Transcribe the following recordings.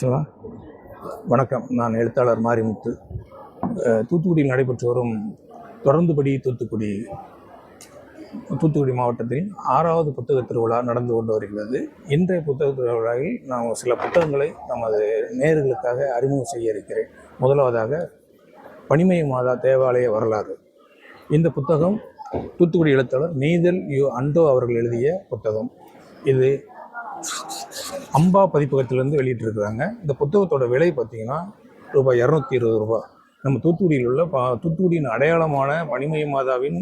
ஆக்சுவலாக வணக்கம். நான் எழுத்தாளர் மாரிமுத்து. தூத்துக்குடியில் நடைபெற்று வரும் தொடர்ந்துபடி தூத்துக்குடி தூத்துக்குடி மாவட்டத்தில் ஆறாவது புத்தக திருவிழா நடந்து கொண்டு வருகிறது. இன்றைய புத்தக திருவிழாவில் நாம் சில புத்தகங்களை நமது நேர்களுக்காக அறிமுகம் செய்ய இருக்கிறேன். முதலாவதாக பனிமய மாதா தேவாலய வரலாறு. இந்த புத்தகம் தூத்துக்குடி எழுத்தாளர் நீதல் யு அண்டோ அவர்கள் எழுதிய புத்தகம். இது அம்பா பதிப்பகத்திலேருந்து வெளியிட்டிருக்கிறாங்க. இந்த புத்தகத்தோட விலை பார்த்தீங்கன்னா ரூபாய் இரநூத்தி இருபது ரூபாய் நம்ம தூத்துக்குடியில் உள்ள பா தூத்துக்குடியின் அடையாளமான மணிமய மாதாவின்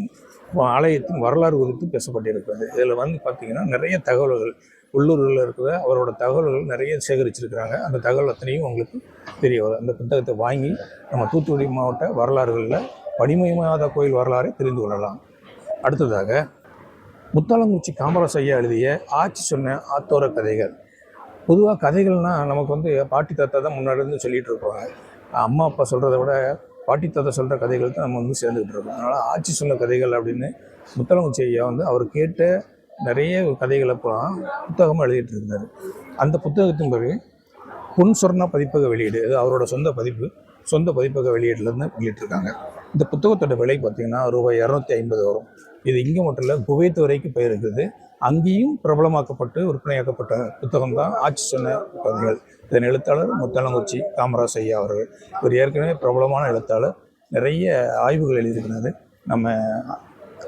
ஆலயத்தின் வரலாறு குறித்து பேசப்பட்டிருக்கிறது. இதில் வந்து பார்த்தீங்கன்னா நிறைய தகவல்கள் உள்ளூரில் இருக்கிற அவரோட தகவல்கள் நிறைய சேகரிச்சிருக்கிறாங்க. அந்த தகவல் அத்தனையும் உங்களுக்கு தெரிய வரும். அந்த புத்தகத்தை வாங்கி நம்ம தூத்துக்குடி மாவட்ட வரலாறுகளில் மணிமய மாதா கோயில் வரலாறை தெரிந்து கொள்ளலாம். அடுத்ததாக முத்தாளங்குறிச்சி காமராஜ் ஐயா எழுதிய ஆட்சி சொன்ன ஆத்தோர கதைகள். பொதுவாக கதைகள்னால் நமக்கு வந்து பாட்டி தாத்தா தான் முன்னாடி இருந்து சொல்லிட்டு இருப்பாங்க. அம்மா அப்பா சொல்கிறத விட பாட்டி தாத்தா சொல்கிற கதைகள் தான் நம்ம வந்து சேர்ந்துக்கிட்டு இருக்கோம். அதனால் ஆட்சி சொன்ன கதைகள் அப்படின்னு முத்தாளங்குறிச்சி ஐயா வந்து அவர் கேட்ட நிறைய கதைகளை புத்தகமாக எழுதிட்டு இருந்தார். அந்த புத்தகத்தின் பிறகு பொன் சொர்ணா பதிப்பக வெளியீடு இது அவரோட சொந்த பதிப்பு சொந்த பதிப்பக வெளியீடுலேருந்து வெளியிட்டிருக்காங்க. இந்த புத்தகத்தோட விலை பார்த்தீங்கன்னா ரூபாய் இரநூத்தி ஐம்பது வரும். இது இங்கே மட்டும் இல்லை குவைத் வரைக்கும் போயிருக்குது. அங்கேயும் பிரபலமாக்கப்பட்டு விற்பனையாக்கப்பட்ட புத்தகம் தான் ஆட்சி சொன்ன கதைகள் இதன் எழுத்தாளர் முத்தலங்குச்சி காமராஜ் ஐயா அவர்கள். இவர் ஏற்கனவே பிரபலமான எழுத்தாளர். நிறைய ஆய்வுகள் எழுதியிருக்கிறாரு. நம்ம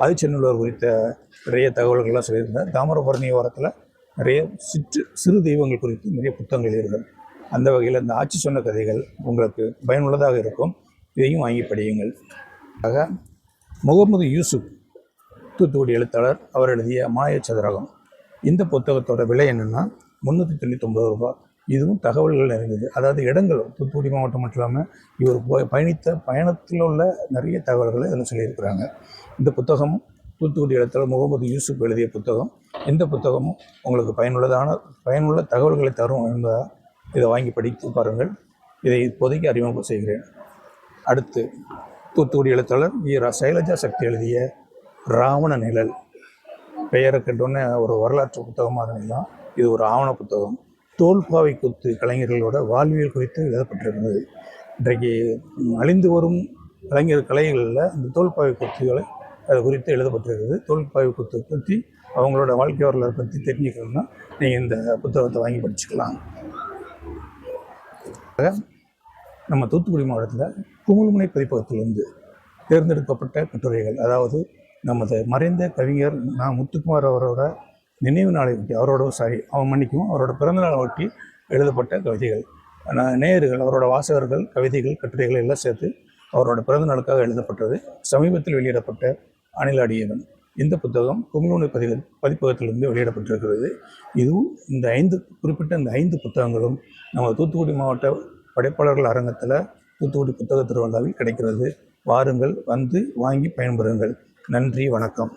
ஆதிச்சநல்லூர் குறித்த நிறைய தகவல்கள்லாம் சொல்லியிருந்தார் தாமிரபரணி ஓரத்தில் நிறைய சிற்று சிறு தெய்வங்கள் குறித்து நிறைய புத்தகங்கள் எழுதியிருக்கார் அந்த வகையில் இந்த ஆட்சி சொன்ன கதைகள் உங்களுக்கு பயனுள்ளதாக இருக்கும். இதையும் வாங்கி படியுங்கள். ஆக முகமது யூசுப் தூத்துக்குடி எழுத்தாளர் அவர் எழுதிய மாய சதுரகம் இந்த புத்தகத்தோட விலை என்னென்னா முந்நூற்றி தொண்ணூத்தொம்பது ரூபாய் இதுவும் தகவல்கள் நிறைந்தது. அதாவது இடங்கள் தூத்துக்குடி மாவட்டம் மட்டும் இல்லாமல் இவர் போய் பயணித்த பயணத்தில் உள்ள நிறைய தகவல்களை இதில் சொல்லியிருக்கிறாங்க. இந்த புத்தகம் தூத்துக்குடி எழுத்தாளர் முகமது யூசுப் எழுதிய புத்தகம். இந்த புத்தகமும் உங்களுக்கு பயனுள்ளதான பயனுள்ள தகவல்களை தரும் என்பதால் இதை வாங்கி படித்து பாருங்கள். இதை இப்போதைக்கு அறிமுகம் செய்கிறேன். அடுத்து தூத்துக்குடி எழுத்தாளர் ஈ ரா சைலஜா சக்தி எழுதிய ராவண நிழல். பெயரை கண்டோன்னே ஒரு வரலாற்று புத்தகமாக இருந்தால் இது ஒரு ஆவண புத்தகம். தோல்பாவை குத்து கலைஞர்களோட வாழ்வியல் குறித்து எழுதப்பட்டிருந்தது. இன்றைக்கு அழிந்து வரும் கலைஞர் கலைகளில் இந்த தோல்பாவை குத்துகளை அது குறித்து எழுதப்பட்டிருக்கிறது. தோல்பாவை குத்து பற்றி அவங்களோட வாழ்க்கை வரலாறு பற்றி தெரிஞ்சுக்கணும்னா நீங்கள் இந்த புத்தகத்தை வாங்கி படிச்சுக்கலாம். நம்ம தூத்துக்குடி மாவட்டத்தில் குமுல்முனை பதிப்பகத்திலிருந்து தேர்ந்தெடுக்கப்பட்ட கட்டுரைகள் அதாவது நமது மறைந்த கவிஞர் நான் முத்துக்குமார் அவரோட நினைவு நாளை ஒட்டி அவரோட சாரி அவன் மன்னிக்கும் அவரோட பிறந்தநாளை ஒட்டி எழுதப்பட்ட கவிதைகள். நான் நேயர்கள் அவரோட வாசகர்கள் கவிதைகள் கட்டுரைகள் எல்லாம் சேர்த்து அவரோட பிறந்த நாளுக்காக எழுதப்பட்டது. சமீபத்தில் வெளியிடப்பட்ட அணிலாடியவன் இந்த புத்தகம் குமுளுனை பதிவு பதிப்பகத்திலிருந்து வெளியிடப்பட்டிருக்கிறது. இதுவும் இந்த ஐந்து குறிப்பிட்ட இந்த ஐந்து புத்தகங்களும் நம்ம தூத்துக்குடி மாவட்ட படைப்பாளர்கள் அரங்கத்தில் தூத்துக்குடி புத்தக திருவிழாவில் கிடைக்கிறது. வாருங்கள் வந்து வாங்கி பயன்பெறுங்கள். நன்றி வணக்கம்.